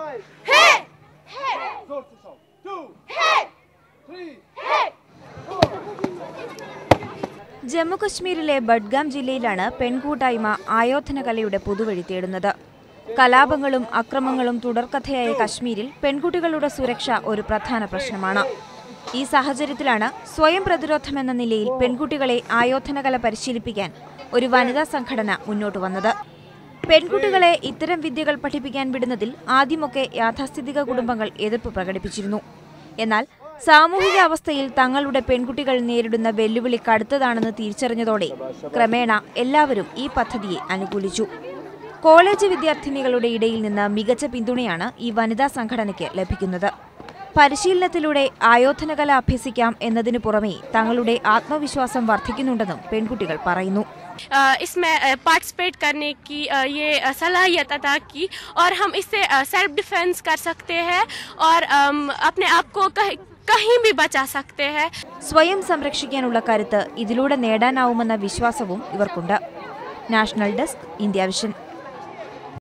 Five. ജമ്മുകശ്മീരിലെ ബഡ്ഗാം ജില്ലയിലാണ് പെൺകൂട്ടായ്മ ആയോധന കലയുടെ പുതുവഴി തേടുന്നത്. കലാപങ്ങളും അക്രമങ്ങളും തുടർക്കഥയായ കശ്മീരിൽ പെൺകുട്ടികളുടെ സുരക്ഷ ഒരു പ്രധാന പ്രശ്നമാണ്. ഈ സാഹചര്യത്തിലാണ് സ്വയം പ്രതിരോധമെന്ന നിലയിൽ പെൺകുട്ടികളെ ആയോധന കല പരിശീലിപ്പിക്കാൻ ഒരു വനിതാ സംഘടന മുന്നോട്ട് വന്നത്. പെൺകുട്ടികളെ ഇത്തരം വിദ്യകൾ പഠിപ്പിക്കാൻ വിടുന്നതിൽ ആദ്യമൊക്കെ യാഥാസ്ഥിതിക കുടുംബങ്ങൾ എതിർപ്പ് പ്രകടിപ്പിച്ചിരുന്നു. എന്നാൽ സാമൂഹിക അവസ്ഥയിൽ തങ്ങളുടെ പെൺകുട്ടികൾ നേരിടുന്ന വെല്ലുവിളി കടുത്തതാണെന്ന് തിരിച്ചറിഞ്ഞതോടെ ക്രമേണ എല്ലാവരും ഈ പദ്ധതിയെ അനുകൂലിച്ചു. കോളേജ് വിദ്യാർത്ഥിനികളുടെ ഇടയിൽ നിന്ന് മികച്ച പിന്തുണയാണ് ഈ വനിതാ സംഘടനയ്ക്ക് ലഭിക്കുന്നത്. പരിശീലനത്തിലൂടെ ആയോധനകല അഭ്യസിക്കാം എന്നതിനു പുറമെ തങ്ങളുടെ ആത്മവിശ്വാസം വർദ്ധിക്കുന്നുണ്ടെന്നും പെൺകുട്ടികൾ പറയുന്നു अ, इसमें पार्टिसिपेट करने की अ, ये अ, सलाहियत अदा की और हम इससे सेल्फ डिफेंस कर सकते हैं और अम, अपने आप को कहीं कहीं भी बचा सकते हैं സ്വയം സംരക്ഷിക്കാനുള്ള കരുത്ത് ഇതിലൂടെ നേടാനാവുമെന്ന വിശ്വാസവും ഇവർക്കുണ്ട് നാഷണൽ ഡെസ്ക് ഇന്ത്യ വിഷൻ